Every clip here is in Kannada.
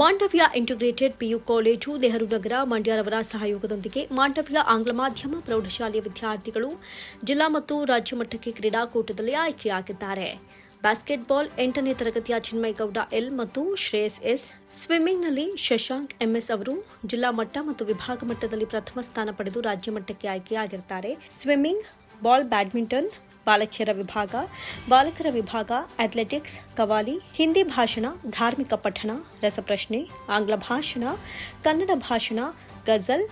Mandavya integrated PU college Nehru Nagar ಮಂಡ್ಯರವರ ಸಹಯೋಗದೊಂದಿಗೆ ಮಾಂಡವ್ಯ ಆಂಗ್ಲ ಮಾಧ್ಯಮ ಪ್ರೌಢಶಾಲೆಯ ವಿದ್ಯಾರ್ಥಿಗಳು ಜಿಲ್ಲಾ ಮತ್ತು ರಾಜ್ಯ ಮಟ್ಟಕ್ಕೆ ಕ್ರೀಡಾಕೂಟದಲ್ಲಿ ಆಯ್ಕೆಯಾಗಿದ್ದಾರೆ. ಬಾಸ್ಕೆಟ್ಬಾಲ್ ಎಂಟನೇ ತರಗತಿಯ ಚಿನ್ಮಯಗೌಡ ಎಲ್ ಮತ್ತು ಶ್ರೇಯಸ್ ಎಸ್. ಸ್ವಿಮ್ಮಿಂಗ್ನಲ್ಲಿ ಶಶಾಂಕ್ ಎಂಎಸ್ ಅವರು ಜಿಲ್ಲಾ ಮಟ್ಟ ಮತ್ತು ವಿಭಾಗ ಮಟ್ಟದಲ್ಲಿ ಪ್ರಥಮ ಸ್ಥಾನ ಪಡೆದು ರಾಜ್ಯ ಮಟ್ಟಕ್ಕೆ ಆಯ್ಕೆಯಾಗಿರುತ್ತಾರೆ ಸ್ವಿಮ್ಮಿಂಗ್ ಬಾಲ್ ಬ್ಯಾಡ್ಮಿಂಟನ್ ಬಾಲಕಿಯರ ವಿಭಾಗ, ಬಾಲಕರ ವಿಭಾಗ ಅಥ್ಲೆಟಿಕ್ಸ್ ಕವಾಲಿ ಹಿಂದಿ ಭಾಷಣ, ಧಾರ್ಮಿಕ ಪಠಣ, ರಸಪ್ರಶ್ನೆ, ಆಂಗ್ಲ ಭಾಷಣ, ಕನ್ನಡ ಭಾಷಣ, ಗಜಲ್,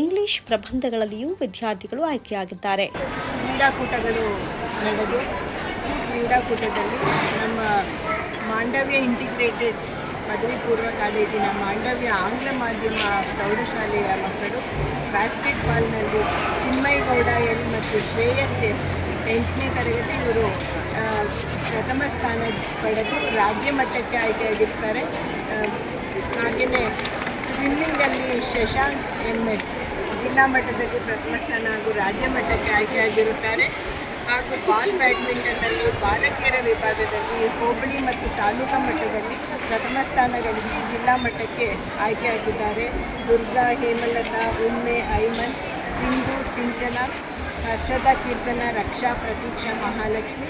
ಇಂಗ್ಲಿಷ್ ಪ್ರಬಂಧಗಳಲ್ಲಿಯೂ ವಿದ್ಯಾರ್ಥಿಗಳು ಆಯ್ಕೆಯಾಗಿದ್ದಾರೆ. ಕ್ರೀಡಾಕೂಟಗಳು ನಡೆದು ಈ ಕ್ರೀಡಾಕೂಟದಲ್ಲಿ ನಮ್ಮ ಮಾಂಡವ್ಯ ಇಂಟಿಗ್ರೇಟೆಡ್ ಪದವಿ ಪೂರ್ವ ಕಾಲೇಜಿನ ಮಾಂಡವ್ಯ ಆಂಗ್ಲ ಮಾಧ್ಯಮ ಪ್ರೌಢಶಾಲೆಯ ಮಕ್ಕಳು ಬಾಸ್ಕೆಟ್ಬಾಲ್ನಲ್ಲಿ ಚಿನ್ಮಯಗೌಡ ಎಲ್ ಮತ್ತು ಶ್ರೇಯಸ್ ಎಸ್ ಎಂಟನೇ ತರಗತಿ ಇವರು ಪ್ರಥಮ ಸ್ಥಾನ ಪಡೆದು ರಾಜ್ಯ ಮಟ್ಟಕ್ಕೆ ಆಯ್ಕೆಯಾಗಿರ್ತಾರೆ ಹಾಗೆಯೇ ಸ್ವಿಮ್ಮಿಂಗಲ್ಲಿ ಶಶಾಂಕ್ ಎಂ ಎಸ್ ಜಿಲ್ಲಾ ಮಟ್ಟದಲ್ಲಿ ಪ್ರಥಮ ಸ್ಥಾನ ಹಾಗೂ ರಾಜ್ಯ ಮಟ್ಟಕ್ಕೆ ಆಯ್ಕೆಯಾಗಿರುತ್ತಾರೆ ಹಾಗೂ ಬಾಲ್ ಬ್ಯಾಡ್ಮಿಂಟನ್ನಲ್ಲಿ ಬಾಲಕಿಯರ ವಿಭಾಗದಲ್ಲಿ ಹೋಬಳಿ ಮತ್ತು ತಾಲೂಕು ಮಟ್ಟದಲ್ಲಿ ಪ್ರಥಮ ಸ್ಥಾನ ಗಳಿಸಿ ಜಿಲ್ಲಾ ಮಟ್ಟಕ್ಕೆ ಆಯ್ಕೆಯಾಗಿದ್ದಾರೆ ದುರ್ಗಾ ಹೇಮಲತಾ ಉಮ್ಮೆ ಐಮನ್ ಸಿಂಧು ಸಿಂಚನ, ಹರ್ಷದ ಕೀರ್ತನ, ರಕ್ಷಾ ಪ್ರತೀಕ್ಷಾ ಮಹಾಲಕ್ಷ್ಮಿ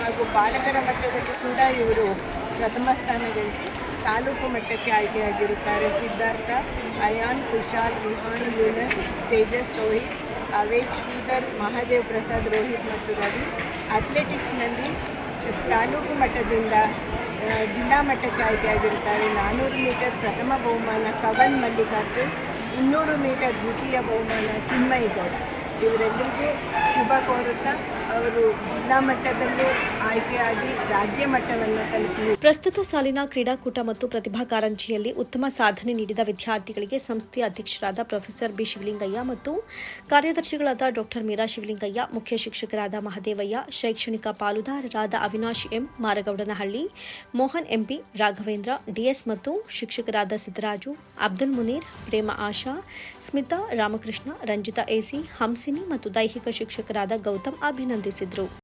ಹಾಗೂ ಬಾಲಕರ ಮಟ್ಟದಲ್ಲಿ ಕೂಡ ಇವರು ಪ್ರಥಮ ಸ್ಥಾನ ಗಳಿಸಿ ತಾಲೂಕು ಮಟ್ಟಕ್ಕೆ ಆಯ್ಕೆಯಾಗಿರುತ್ತಾರೆ. ಸಿದ್ಧಾರ್ಥ, ಅಯಾನ್, ಕುಶಾಲ್ ವಿಹಾನ್ ಯೂನಸ್, ತೇಜಸ್ ರೋಹಿತ್ ಅವೇಜ್ ಶ್ರೀಧರ್, ಮಹಾದೇವ್ ಪ್ರಸಾದ್ ರೋಹಿತ್ ಮತ್ತು ರವಿ ಅಥ್ಲೆಟಿಕ್ಸ್ನಲ್ಲಿ ತಾಲೂಕು ಮಟ್ಟದಿಂದ ಜಿಲ್ಲಾ ಮಟ್ಟಕ್ಕೆ ಆಯ್ಕೆಯಾಗಿರುತ್ತಾರೆ. ನಾನ್ನೂರು ಮೀಟರ್ ಪ್ರಥಮ ಬಹುಮಾನ ಕವನ್ ಮಲ್ಲಿಕಾರ್ಜುನ್ ಇನ್ನೂರು ಮೀಟರ್ ದ್ವಿತೀಯ ಬಹುಮಾನ ಚಿನ್ಮಯಿ ಗೌಡ. ಇವರೆಲ್ಲರಿಗೂ ಶುಭ ಕೋರುತ್ತಾ ಅವರು ಜಿಲ್ಲಾ ಮಟ್ಟದಲ್ಲೂ ಆಯ್ಕೆಯಾಗಿ ರಾಜ್ಯ ಮಟ್ಟವನ್ನು ತಲುಪಿದರು. ಪ್ರಸ್ತುತ ಸಾಲಿನ ಕ್ರೀಡಾಕೂಟ ಮತ್ತು ಪ್ರತಿಭಾ ಕಾರಂಜಿಯಲ್ಲಿ ಉತ್ತಮ ಸಾಧನೆ ನೀಡಿದ ವಿದ್ಯಾರ್ಥಿಗಳಿಗೆ ಸಂಸ್ಥೆಯ ಅಧ್ಯಕ್ಷರಾದ ಪ್ರೊಫೆಸರ್ ಬಿ ಶಿವಲಿಂಗಯ್ಯ ಮತ್ತು ಕಾರ್ಯದರ್ಶಿಗಳಾದ ಡಾಕ್ಟರ್ ಮೀರಾ ಶಿವಲಿಂಗಯ್ಯ, ಮುಖ್ಯ ಶಿಕ್ಷಕರಾದ ಮಹದೇವಯ್ಯ, ಶೈಕ್ಷಣಿಕ ಪಾಲುದಾರರಾದ Avinash M, Maragowdanahalli, Mohan M P Raghavendra D S ಮತ್ತು ಶಿಕ್ಷಕರಾದ ಸಿದ್ದರಾಜು, ಅಬ್ದುಲ್ ಮುನೀರ್, ಪ್ರೇಮ ಆಶಾ, ಸ್ಮಿತಾ ರಾಮಕೃಷ್ಣ, ರಂಜಿತಾ ಎಸಿ ಮತ್ತು ದೈಹಿಕ ಶಿಕ್ಷಕರಾದ ಗೌತಮ್ ಅಭಿನಂದಿಸಿದರು.